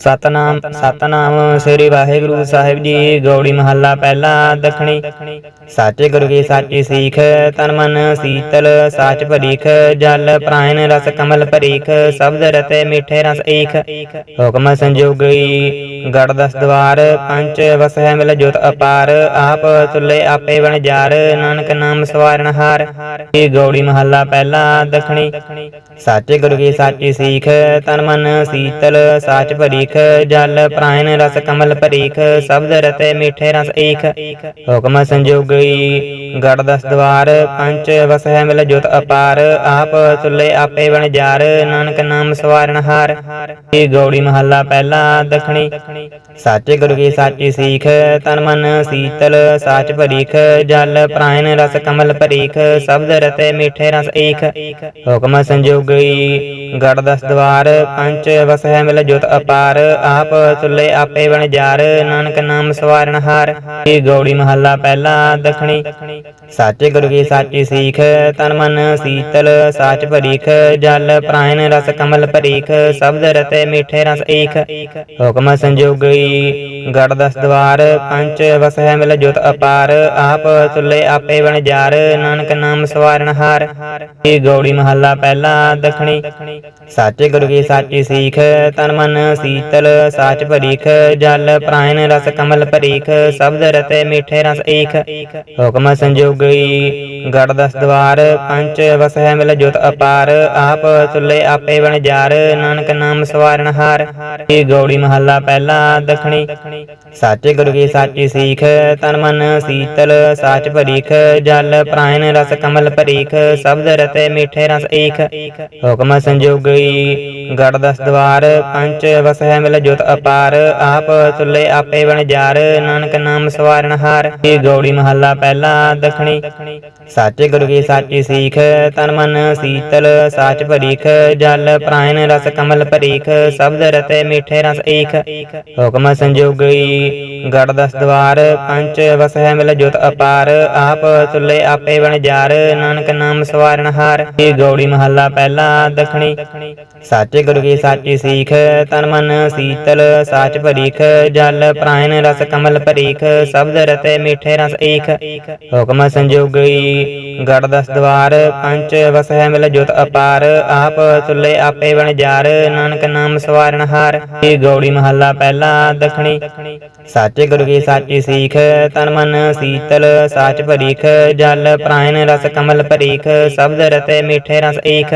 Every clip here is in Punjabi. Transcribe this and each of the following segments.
ਸਤਨਾਮ ਸਤਨਾਮ ਸ੍ਰੀ ਵਾਹਿਗੁਰੂ ਸਾਹਿਬ ਜੀ, ਗੌੜੀ ਮਹੱਲਾ ਪਹਿਲਾ ਦਖਣੀ। ਸਾਚੇ ਗੁਰੂ ਕੀ ਸਾਚੀ ਸੀਖ, ਤਨ ਮਨ ਸੀਤਲ, ਸਾਚ ਭਰੀਖ, ਜਲ ਪ੍ਰਾਇਨ ਰਸ ਕਮਲ ਭਰੀਖ, ਸ਼ਬਦ ਰਤੇ ਮਿੱਠੇ ਰਸ ਏਖ ਹੁਕਮ ਸੰਜੋਗਈ ਗੜ ਦਸ ਦਵਾਰ, ਪੰਚ ਵਸਹਿ ਮਿਲ ਜੋਤ ਅਪਾਰ, ਆਪ ਤੁਲੇ ਆਪੇ ਬਣ ਜਾਰ, ਨਾਨਕ ਨਾਮ ਸਵਾਰਨ ਹਾਰ। ਇਹ ਗੌੜੀ ਮਹੱਲਾ ਪਹਿਲਾ ਦਖਣੀ। ਸਾਚੇ ਗੁਰੂ ਕੀ ਸਾਚੀ ਸੀਖ, ਤਨ ਮਨ ਸੀਤਲ, ਸਾਚ ਭਰੀਖ ਜਲ ਪ੍ਰਾਇਨ ਰਸ ਕਮਲ ਭਰੀਖ, ਸ਼ਬਦ ਰਤੇ ਮਿੱਠੇ ਰਸ ਏਖ। ਹੁਕਮ ਸੰਜੋਗਈ ਗੜ ਦਸ ਦਵਾਰ ਪੰਚ ਵਸਹਿ ਮਿਲ ਜੋਤ ਅਪਾਰ, ਆਪ ਤੁਲੇ ਆਪੇ ਬਣ ਜਾਰ, ਨਾਨਕ ਨਾਮ ਸਵਾਰਨ ਹਾਰ। ਇਹ ਗੌੜੀ ਮਹੱਲਾ ਪਹਿਲਾ ਦਖਣੀ। ਸਾਚੇ ਗੁਰੂ ਕੀ ਸਾਚੀ ਸੀਖ, ਤਨ ਮਨ ਸੀਤਲ, ਸਾਚ ਭਰੀਖ, ਜਲ ਪ੍ਰਾਇਨ ਰਸ ਕਮਲ ਭਰੀਖ, ਸ਼ਬਦ ਰਤੇ ਮਿੱਠੇ ਰਸ ਏਖ। ਹੁਕਮ ਸੰਜੋਗਈ ਗੜ ਦਸ ਦਵਾਰ ਪੰਚ ਵਸਹਿ ਮਿਲ ਜੁਤ ਅਪਾਰ ਆਪ ਸੁਲੇ ਆਪੇ ਬਣ ਜਾਰ, ਨਾਨਕ ਨਾਮ ਸਵਾਰਨ ਹਾਰ। ਇਹ ਗੌੜੀ ਮਹੱਲਾ ਪਹਿਲਾ ਦਖਣੀ। ਸਾਚੇ ਗੁਰੂ ਕੀ ਸਾਚੀ ਸੀਖ, ਤਨ ਮਨ ਸੀਤਲ, ਸਾਚ ਭਰੀਖ, ਜਲ ਪ੍ਰਾਇਨ ਰਸ ਕਮਲ ਭਰੀਖ, ਸ਼ਬਦ ਰਤੇ ਮਿੱਠੇ ਰਸ ਏਖ ਹੁਕਮ ਸੰਜੋਗਈ ਗੜ ਦਸ ਦਵਾਰ, ਪੰਚ ਵਸਹਿ ਮਿਲ ਜੁਤ ਅਪਾਰ, ਆਪ ਤੁਲੇ ਆਪੇ ਬਣ ਜਾਰ, ਨਾਨਕ ਨਾਮ ਸਵਾਰਨ ਹਾਰ। ਇਹ ਗੌੜੀ ਮਹੱਲਾ ਪਹਿਲਾ ਦਖਣੀ। ਸਾਚੇ ਗੁਰੂ ਕੀ ਸਾਚੀ ਸੀਖ, ਤਨ ਮਨ ਸੀਤਲ ਸਾਚ ਭਰੀਖ ਜਲ ਪ੍ਰਾਇਨ ਰਸ ਕਮਲ ਭਰੀਖ ਸ਼ਬਦ ਰਤੇ ਮਿੱਠੇ ਰਸ ਏਖ ਹੁਕਮ ਸੰਜੋਗਈ ਗੜ ਦਸ ਦਵਾਰ ਪੰਚ ਵਸਹਿ ਮਿਲ ਜੋਤ ਅਪਾਰ ਆਪ ਤੁਲੇ ਆਪੇ ਬਣ ਜਾਰ ਨਾਨਕ ਨਾਮ ਸਵਾਰਨ ਹਾਰ ਇਹ ਗੌੜੀ ਮਹੱਲਾ ਪਹਿਲਾ ਦਖਣੀ ਸਾਚੇ ਗੁਰੂ ਕੀ ਸਾਚੀ ਸੀਖ ਤਨ ਮਨ ਸੀਤਲ ਸਾਚ ਭਰੀਖ ਜਲ ਪ੍ਰਾਇਨ ਰਸ ਕਮਲ ਭਰੀਖ ਸ਼ਬਦ ਰਤੇ ਮਿੱਠੇ ਰਸ ਏਖ ਹੁਕਮ ਸੰਜੋਗਈ ਗੜ ਦਸ ਦਵਾਰ ਪੰਚ ਵਸਹਿ ਮਿਲ ਜੁਤ ਅਪਾਰ, ਆਪ ਤੁਲੇ ਆਪੇ ਬਣ ਜਾਰ, ਨਾਨਕ ਨਾਮ ਸਵਾਰਨ ਹਾਰ। ਇਹ ਗੌੜੀ ਮਹੱਲਾ ਪਹਿਲਾ ਦਖਣੀ। ਸਾਚੇ ਗੁਰੂ ਕੀ ਸਾਚੀ ਸੀਖ, ਤਨ ਮਨ ਸੀਤਲ, ਸਾਚ ਭਰੀਖ, ਜਲ ਪ੍ਰਾਇਨ ਰਸ ਕਮਲ ਭਰੀਖ, ਸ਼ਬਦ ਰਤੇ ਮਿੱਠੇ ਰਸ ਏਖ ਹੁਕਮ ਸੰਜੋਗੀ, ਗੜ ਦਸ ਦਵਾਰ ਪੰਚ ਹੈ ਮਿਲ ਜੁਤ ਅਪਾਰ, ਆਪ ਤੁਲੇ ਆਪੇ ਬਣ ਜਾਰ, ਨਾਨਕ ਨਾਮ ਸਵਾਰਨ ਹਾਰ। ਇਹ ਗੌੜੀ ਮਹੱਲਾ ਪਹਿਲਾ ਦਖਣੀ। ਸਾਚੇ ਗੁਰੂ ਕੀ ਸਾਚੀ ਸੀਖ, ਤਨ ਮਨ ਸੀਤਲ, ਸਾਚ ਭਰੀਖ, ਜਲ ਪ੍ਰਾਇਨ ਰਸ ਕਮਲ ਭਰੀਖ, ਸ਼ਬਦ ਰਤੇ ਮਿੱਠੇ ਰਸ ਏਖ ਹੁਕਮ ਸੰਜੋਗਈ ਗੜ ਦਸ ਦਵਾਰ, ਪੰਚ ਵਸਹਿ ਮਿਲ ਜੋਤ ਅਪਾਰ, ਆਪ ਤੁਲੇ ਆਪੇ ਬਣ ਜਾਰ, ਨਾਨਕ ਨਾਮ ਸਵਾਰਨ ਹਾਰ। ਇਹ ਗੌੜੀ ਮਹੱਲਾ ਪਹਿਲਾ ਦਖਣੀ। ਸਾਚੇ ਗੁਰੂ ਕੀ ਸਾਚੀ ਸੀਖ, ਤਨ ਮਨ ਸੀਤਲ, ਸਾਚ ਭਰੀਖ, ਜਲ ਪ੍ਰਾਇਨ ਰਸ ਕਮਲ ਭਰੀਖ, ਸ਼ਬਦ ਰਤੇ ਮਿੱਠੇ ਰਸ ਏਖ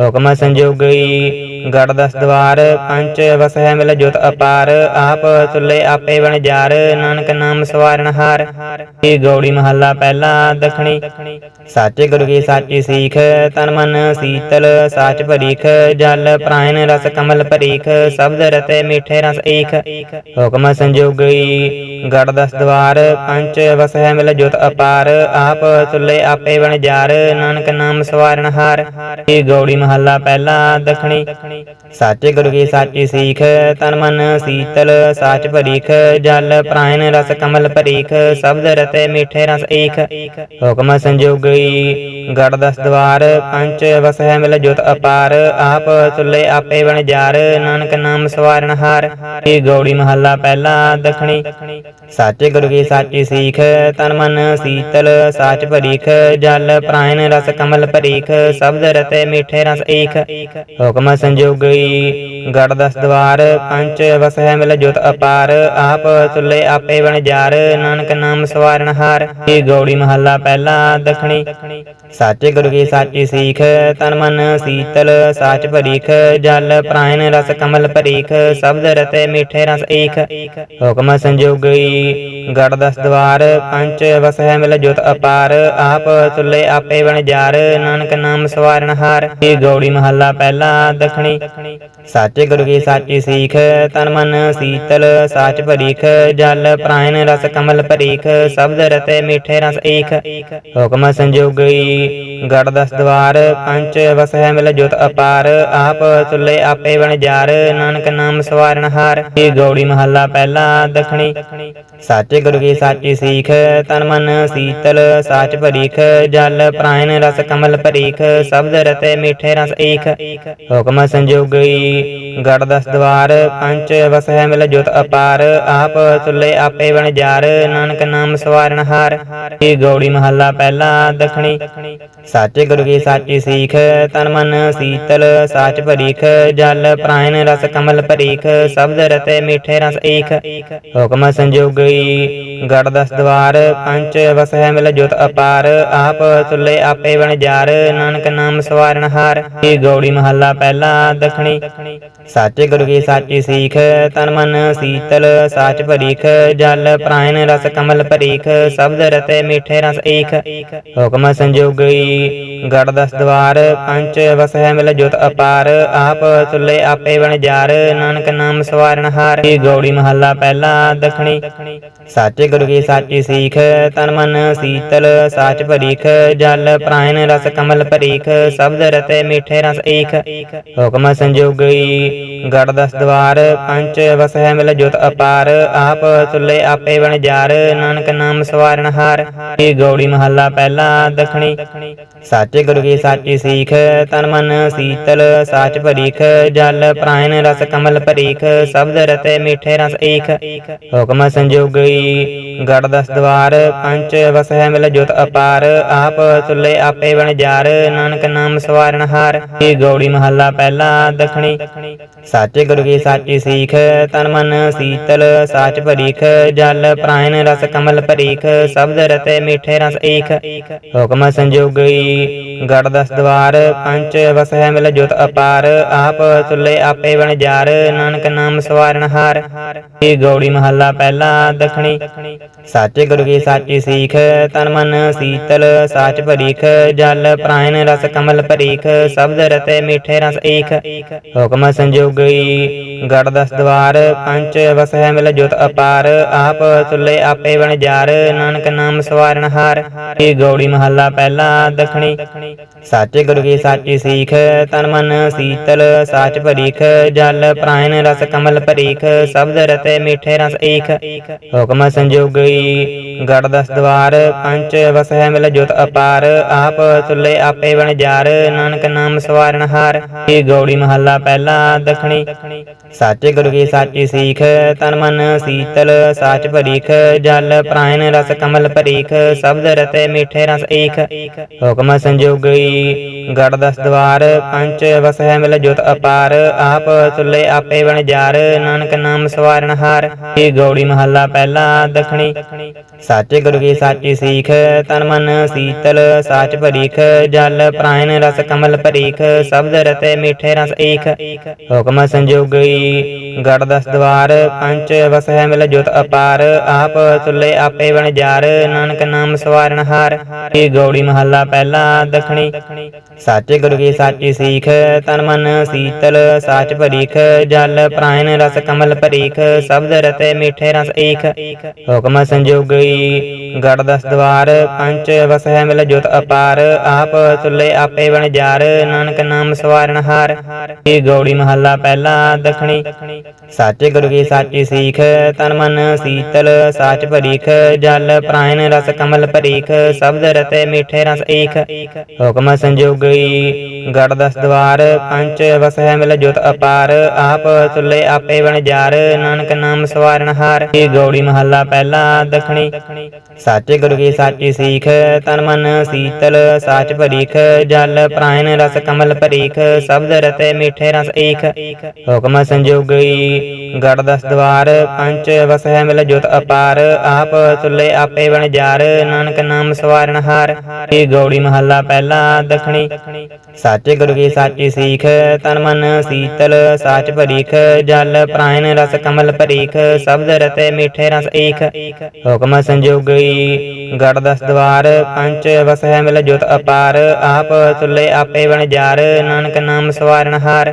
ਹੁਕਮ ਸੰਜੋਗਈ ਗੜ ਦਸ ਦਵਾਰ, ਪੰਚ ਵਸ ਮਿਲ ਜੁਤ ਅਪਾਰ, ਆਪ ਤੁਲੇ ਆਪੇ ਬਣ ਜਾਰ, ਨਾਨਕ ਨਾਮ ਸਵਾਰਨ ਹਾਰ। ਇਹ ਗੌੜੀ ਮਹੱਲਾ ਪਹਿਲਾ ਦਖਣੀ। ਸਾਚੇ ਗੁਰੂ ਕੀ ਸਾਚੀ ਸੀਖ, ਤਨ ਮਨ ਸੀਤਲ, ਸਾਚ ਭਰੀਖ, ਜਲ ਪ੍ਰਾਇਨ ਰਸ ਕਮਲ ਭਰੀਖ, ਸ਼ਬਦ ਰਤੇ ਮਿੱਠੇ ਰਸ ਏਖ ਹੁਕਮ ਸੰਜੋਗਈ ਗੜ ਦਸ ਦਵਾਰ ਪੰਚ ਵਸਹਿ ਮਿਲ ਜੁਤ ਅਪਾਰ, ਆਪ ਤੁਲੇ ਆਪੇ ਬਣ ਜਾਰ, ਨਾਨਕ ਨਾਮ ਸਵਾਰਨ ਹਾਰ। ਇਹ ਗੌੜੀ ਮਹੱਲਾ ਪਹਿਲਾ ਦਖਣੀ। ਸਾਚੇ ਗੁਰੂ ਕੀ ਸਾਚੀ ਸੀਖ ਤਨ ਮਨ ਸੀਤਲ, ਸਾਚ ਭਰੀਖ, ਜਲ ਪ੍ਰਾਇਨ ਰਸ ਕਮਲ ਭਰੀਖ, ਸ਼ਬਦ ਰਤੇ ਮਿੱਠੇ ਰਸ ਏਖ। ਹੁਕਮ ਸੰਜੋਗਈ ਗੜ ਦਸ ਦਵਾਰ, ਪੰਚ ਵਸਹਿ ਮਿਲ ਜੋਤ ਅਪਾਰ, ਆਪ ਤੁਲੇ ਆਪੇ ਬਣ ਜਾਰ, ਨਾਨਕ ਨਾਮ ਸਵਾਰਨ ਹਾਰ। ਇਹ ਗੌੜੀ ਮਹੱਲਾ ਪਹਿਲਾ ਦਖਣੀ। ਸਾਚੇ ਗੁਰੂ ਕੀ ਸਾਚੀ ਸੀਖ, ਤਨ ਮਨ ਸੀਤਲ, ਸਾਚ ਭਰੀਖ, ਜਲ ਪ੍ਰਾਇਨ ਰਸ ਕਮਲ ਭਰੀਖ, ਸ਼ਬਦ ਰਤੇ ਮਿੱਠੇ ਰਸ ਏਖ। ਹੁਕਮ ਸੰਜੋਗਈ ਗੜ ਦਸ ਦਵਾਰ ਪੰਚ ਵਸਹਿ ਮਿਲ ਜੁਤ ਅਪਾਰ, ਆਪ ਤੁਲੇ ਆਪੇ ਬਣ ਜਾਰ, ਨਾਨਕ ਨਾਮ ਸਵਾਰਨ ਹਾਰ। ਇਹ ਗੌੜੀ ਮਹੱਲਾ ਪਹਿਲਾ ਦਖਣੀ। ਸਾਚੇ ਗੁਰੂ ਕੀ ਸਾਚੀ ਸੀਖ, ਤਨ ਮਨ ਸੀਤਲ, ਸਾਚ ਭਰੀਖ, ਜਲ ਪ੍ਰਾਇਨ ਰਸ ਕਮਲ ਭਰੀਖ, ਸ਼ਬਦ ਰਤੇ ਮਿੱਠੇ ਰਸ ਏਖ। ਹੁਕਮ ਸੰਜੋਗਈ ਗੜ ਦਸ ਦਵਾਰ ਪੰਚ ਵਸਹਿ ਮਿਲ ਜੁਤ ਅਪਾਰ, ਆਪ ਤੁਲੇ ਆਪੇ ਬਣ ਜਾਰ, ਨਾਨਕ ਨਾਮ ਸਵਾਰਨ ਹਾਰ। ਇਹ ਗੌੜੀ ਮਹੱਲਾ ਪਹਿਲਾ ਦਖਣੀ। ਸਾਚੇ ਗੁਰੂ ਕੀ ਸਾਚੀ ਸੀਖ, ਤਨ ਮਨ ਸੀਤਲ, ਸਾਚ ਭਰੀਖ, ਜਲ ਪ੍ਰਾਇਨ ਰਸ ਕਮਲ ਭਰੀਖ, ਸ਼ਬਦ ਰਤੇ ਮਿੱਠੇ ਰਸ ਏਖ ਹੁਕਮ ਸੰਜੋਗਈ ਗੜ ਦਸ ਦਵਾਰ ਪੰਚ ਵਸਹਿ ਮਿਲ ਜੋਤ ਅਪਾਰ, ਆਪ ਤੁਲੇ ਆਪੇ ਬਣ ਜਾਰ, ਨਾਨਕ ਨਾਮ ਸਵਾਰਨ ਹਾਰ। ਇਹ ਗੌੜੀ ਮਹੱਲਾ ਪਹਿਲਾ ਦਖਣੀ। ਸਾਚੇ ਗੁਰੂ ਕੀ ਸਾਚੀ ਸੀਖ, ਤਨ ਮਨ ਸੀਤਲ, ਸਾਚ ਭਰੀਖ, ਜਲ ਪ੍ਰਾਇਨ ਰਸ ਕਮਲ ਭਰੀਖ, ਸ਼ਬਦ ਰਤੇ ਮਿੱਠੇ ਰਸ ਏਖ ਹੁਕਮ ਸੰਜੋਗਈ ਗੜ ਦਸ ਦਵਾਰ ਦਵਾਰ ਪੰਚ ਵਸਹਿ ਮਿਲ ਜੁਤ ਅਪਾਰ, ਆਪ ਤੁਲੇ ਆਪੇ ਵਣਜਾਰ ਨਾਨਕ ਨਾਮ ਸਵਾਰਨ ਹਾਰ। ਇਹ ਗੌੜੀ ਮਹੱਲਾ ਪਹਿਲਾ ਦਖਣੀ। ਸਾਚੇ ਗੁਰੂ ਕੀ ਸਾਚੀ ਸੀਖ, ਤਨ ਮਨ ਸੀਤਲ, ਸਾਚ ਭਰੀਖ, ਜਲ ਪ੍ਰਾਇਨ ਰਸ ਕਮਲ ਭਰੀਖ, ਸ਼ਬਦ ਰਤੇ ਮਿੱਠੇ ਰਸ ਏਕ ਹੁਕਮ ਸੰਜੋਗਈ ਗੜ ਦਸ ਦਵਾਰ ਪੰਚ ਵਸਹਿ ਮਿਲ ਜੁਤ ਅਪਾਰ, ਆਪ ਤੁਲੇ ਆਪੇ ਵਣਜਾਰ ਨਾਨਕ ਨਾਮ ਸਵਾਰਨ ਹਾਰ। ਇਹ ਗੌੜੀ ਮਹੱਲਾ ਪਹਿਲਾ ਦਖਣੀ। ਸਾਚੇ ਗੁਰੂ ਕੀ ਸਾਚੀ ਸੀਖ, ਤਨ ਮਨ ਸੀਤਲ, ਸਾਚ ਭਰੀਖ, ਜਲ ਪ੍ਰਾਇਨ ਰਸ ਕਮਲ ਭਰੀਖ, ਸ਼ਬਦ ਰਤੇ ਮਿੱਠੇ ਰਸ ਏਖ ਹੁਕਮ ਸੰਜੋਗਈ ਗੜ ਦਸ ਦਵਾਰ, ਪੰਚ ਵਸਹਿ ਮਿਲ ਜੁਤ ਅਪਾਰ, ਆਪ ਤੁਲੇ ਆਪੇ ਵਣਜਾਰ ਨਾਨਕ ਨਾਮ ਸਵਾਰਨ ਹਾਰ। ਇਹ ਗੌੜੀ ਮਹੱਲਾ ਪਹਿਲਾ ਦਖਣੀ। ਸਾਚੇ ਗੁਰੂ ਕੀ ਸਾਚੀ ਸੀਖ, ਤਨ ਮਨ ਸੀਤਲ, ਸਾਚ ਭਰੀਖ, ਜਲ ਪ੍ਰਾਇਨ ਰਸ ਕਮਲ ਭਰੀਖ, ਸ਼ਬਦ ਰਤੇ ਮਿੱਠੇ ਰਸ ਏਖ ਹੁਕਮ ਸੰਜੋਗਈ ਗੜ ਦਸ ਦਵਾਰ ਪੰਚ ਵਸਹਿ ਮਿਲ ਜੁਤ ਅਪਾਰ, ਆਪ ਤੁਲੇ ਆਪੇ ਵਣਜਾਰ ਨਾਨਕ ਨਾਮ ਸਵਾਰਨ ਹਾਰ। ਇਹ ਗੌੜੀ ਮਹੱਲਾ ਪਹਿਲਾ ਦਖਣੀ। ਸਾਚੇ ਗੁਰੂ ਕੀ ਸਾਚੀ ਸੀਖ, ਤਨ ਮਨ ਸੀਤਲ, ਸਾਚ ਭਰੀਖ, ਜਲ ਪ੍ਰਾਇਨ ਰਸ ਕਮਲ ਭਰੀਖ, ਸ਼ਬਦ ਰਤੇ ਮੀਠੇ ਰਸ ਏਕ ਹੁਕਮ ਸੰਜੋਗਈ ਗੜ ਦਸ ਦਵਾਰ ਪੰਚ ਵਸਹਿ ਮਿਲ ਜੁਤ ਅਪਾਰ, ਆਪ ਸੁਲੇ ਆਪੇ ਵਣਜਾਰ ਨਾਨਕ ਨਾਮ ਸਵਾਰਨ ਹਾਰ। ਇਹ ਗੌੜੀ ਮਹੱਲਾ ਪਹਿਲਾ ਦਖਣੀ। ਸਾਚੇ ਗੁਰੂ ਕੀ ਸਾਚੀ ਸੀਖ, ਤਨ ਮਨ ਸੀਤਲ, ਸਾਚ ਭਰੀਖ, ਜਲ ਪ੍ਰਾਇਨ ਰਸ ਕਮਲ ਭਰੀਖ, ਸ਼ਬਦ ਰਤੇ ਮਿੱਠੇ ਰਸ ਏਖ। ਹੁਕਮ ਸੰਜੋਗਈ ਗੜ ਦਸ ਦਵਾਰ, ਪੰਚ ਵਸਹਿ ਮਿਲ ਜੁਤ ਅਪਾਰ, ਆਪ ਤੁਲੇ ਆਪੇ ਵਣਜਾਰ ਨਾਨਕ ਨਾਮ ਸਵਾਰਨ ਹਾਰ। ਇਹ ਗੌੜੀ ਮਹੱਲਾ ਪਹਿਲਾ ਦਖਣੀ। ਸਾਚੇ ਗੁਰੂ ਕੀ ਸਾਚੀ ਸੀਖ, ਤਨ ਮਨ ਸੀਤਲ, ਸਾਚ ਭਰੀਖ, ਜਲ ਪ੍ਰਾਇਨ ਰਸ ਕਮਲ ਭਰੀਖ, ਸ਼ਬਦ ਰਤੇ ਮਿੱਠੇ ਰਸ ਏਖ। ਹੁਕਮ ਗਈ। ਗੜ ਦਸ ਦਵਾਰ ਪੰਚ ਵਸਹਿ ਮਿਲ ਜੁਤ ਅਪਾਰ। ਆਪ ਤੁਲੇ ਆਪੇ ਵਣਜਾਰ ਨਾਨਕ ਨਾਮ ਸਵਾਰਨ ਹਾਰ। ਇਹ ਗੌੜੀ ਮਹੱਲਾ ਪਹਿਲਾ ਦਖਣੀ। ਸਾਚੇ ਗੁਰੂ ਕੀ ਸਾਚੀ ਸੀਖ, ਤਨ ਮਨ ਸੀਤਲ, ਸਾਚ ਭਰੀਖ, ਜਲ ਪ੍ਰਾਇਨ ਰਸ ਕਮਲ ਭਰੀਖ, ਸ਼ਬਦ ਰਤੇ ਮਿੱਠੇ ਰਸ ਏਕ ਹੁਕਮ ਸੰਜੋਗਈ ਗੜ ਦਸ ਦਵਾਰ ਪੰਚ ਵਸਹਿ ਮਿਲ ਜੁਤ ਅਪਾਰ। ਆਪ ਤੁਲੇ ਆਪੇ ਵਣਜਾਰ ਨਾਨਕ ਨਾਮ ਸਵਾਰਨ ਹਾਰ। ਇਹ ਗੌੜੀ ਮਹੱਲਾ ਪਹਿਲਾ ਦਖਣੀ। ਸਾਚੇ ਗੁਰੂ ਕੀ ਸਾਚੀ ਸੀਖ, ਤਨ ਮਨ ਸੀਤਲ, ਸਾਚ ਭਰੀਖ, ਜਲ ਪ੍ਰਾਇਨ ਰਸ ਕਮਲ ਭਰੀਖ, ਸ਼ਬਦ ਰਤੇ ਮੀਠੇ ਰਸ ਏਕ ਹੁਕਮ ਸੰਜੋਗਈ ਗੜ ਦਸ ਦਵਾਰ, ਪੰਚ ਵਸਹਿ ਮਿਲ ਜੁਤ ਅਪਾਰ, ਆਪ ਤੁਲੇ ਆਪੇ ਵਣਜਾਰ ਨਾਨਕ ਨਾਮ ਸਵਾਰਨ ਹਾਰ। ਇਹ ਗੌੜੀ ਮਹੱਲਾ ਪਹਿਲਾ ਦਖਣੀ। ਸਾਚੇ ਗੁਰੂ ਕੀ ਸਾਚੀ ਸੀਖ, ਤਨ ਮਨ ਸੀਤਲ, ਸਾਚ ਭਰੀਖ, ਜਲ ਪ੍ਰਾਇਨ ਰਸ ਕਮਲ ਭਰੀਖ, ਸ਼ਬਦ ਰਤੇ ਮਿੱਠੇ ਰਸ ਏਖ ਹੁਕਮ ਸੰਜੋਗਈ ਗੜ ਦਸ ਦਵਾਰ ਪੰਚ ਵਸਹਿ ਮਿਲ ਜੁਤ ਅਪਾਰ, ਆਪ ਤੁਲੇ ਆਪੇ ਵਣਜਾਰ ਨਾਨਕ ਨਾਮ ਸਵਾਰਨ ਹਾਰ। ਇਹ ਗੌੜੀ ਮਹੱਲਾ ਪਹਿਲਾ ਦਖਣੀ? ਸਾਚੇ ਗੁਰੂ ਕੀ ਸਾਚੀ ਸੀਖ, ਤਨ ਮਨ ਸੀਤਲ, ਸਾਚ ਭਰੀਖ, ਜਲ ਪ੍ਰਾਇਨ ਰਸ ਕਮਲ ਭਰੀਖ, ਸ਼ਬਦ ਰਤੇ ਮਿੱਠੇ ਰਸ ਏਕ ਹੁਕਮ ਸੰਜੋਗਈ ਗੜ ਦਸ ਦਵਾਰ ਪੰਚ ਵਸਹਿ ਮਿਲ ਜੁਤ ਅਪਾਰ, ਆਪ ਤੁਲੇ ਆਪੇ ਵਣਜਾਰ ਨਾਨਕ ਨਾਮ ਸਵਾਰਨ ਹਾਰ। ਇਹ ਗੌੜੀ ਮਹੱਲਾ ਪਹਿਲਾ ਦਖਣੀ। ਸਾਚੇ ਗੁਰੂ ਕੀ ਸਾਚੀ ਸੀਖ, ਤਨ ਮਨ ਸੀਤਲ, ਸਾਚ ਭਰੀਖ, ਜਲ ਪ੍ਰਾਇਨ ਰਸ ਕਮਲ ਭਰੀਖ, ਸ਼ਬਦ ਰਤੇ ਮਿੱਠੇ ਰਸ ਏਖ ਹੁਕਮ ਸੰਜੋਗਈ ਗੜ ਦਸ ਦਵਾਰ, ਪੰਚ ਵਸਹਿ ਮਿਲ ਜੁਤ ਅਪਾਰ, ਆਪ ਤੁਲੇ ਆਪੇ ਵਣਜਾਰ ਨਾਨਕ ਨਾਮ ਸਵਾਰਨ ਹਾਰ। ਇਹ ਗੌੜੀ ਮਹੱਲਾ ਪਹਿਲਾ ਦਖਣੀ। ਸਾਚੇ ਗੁਰੂ ਕੀ ਸਾਚੀ ਸੀਖ, ਤਨ ਮਨ ਸੀਤਲ, ਸਾਚ ਭਰੀਖ, ਜਲ ਪ੍ਰਾਇਨ ਰਸ ਕਮਲ ਭਰੀਖ, ਸ਼ਬਦ ਰਤੇ ਮਿੱਠੇ ਰਸ ਏਖ ਹੁਕਮ ਸੰਜੋਗਈ ਗੜ ਦਸ ਦਵਾਰ ਪੰਚ ਵਸਹਿ ਮਿਲ ਜੁਤ ਅਪਾਰ ਆਪ ਤੁਲੇ ਆਪੇ ਵਣਜਾਰ ਨਾਨਕ ਨਾਮ ਸਵਾਰਨ ਹਾਰ। ਇਹ ਗੌੜੀ ਮਹੱਲਾ ਪਹਿਲਾ ਦਖਣੀ। ਸਾਚੇ ਗੁਰੂ ਕੀ ਸਾਚੀ ਸੀਖ ਤਨ ਮਨ ਸੀਤਲ ਸਾਚ ਭਰੀਖ ਜਲ ਪ੍ਰਾਇਨ ਰਸ ਕਮਲ ਭਰੀਖ ਸ਼ਬਦ ਰਤੇ ਮੀਠੇ ਰਸ ਏਕ ਹੁਕਮ ਸੰਜੋਗਈ ਗੜ ਦਸ ਦਵਾਰ ਪੰਚ ਵਸਹਿ ਮਿਲ ਜੁਤ ਅਪਾਰ ਆਪ ਤੁਲੇ ਆਪੇ ਵਣਜਾਰ ਨਾਨਕ ਨਾਮ ਸਵਾਰਨ ਹਾਰ।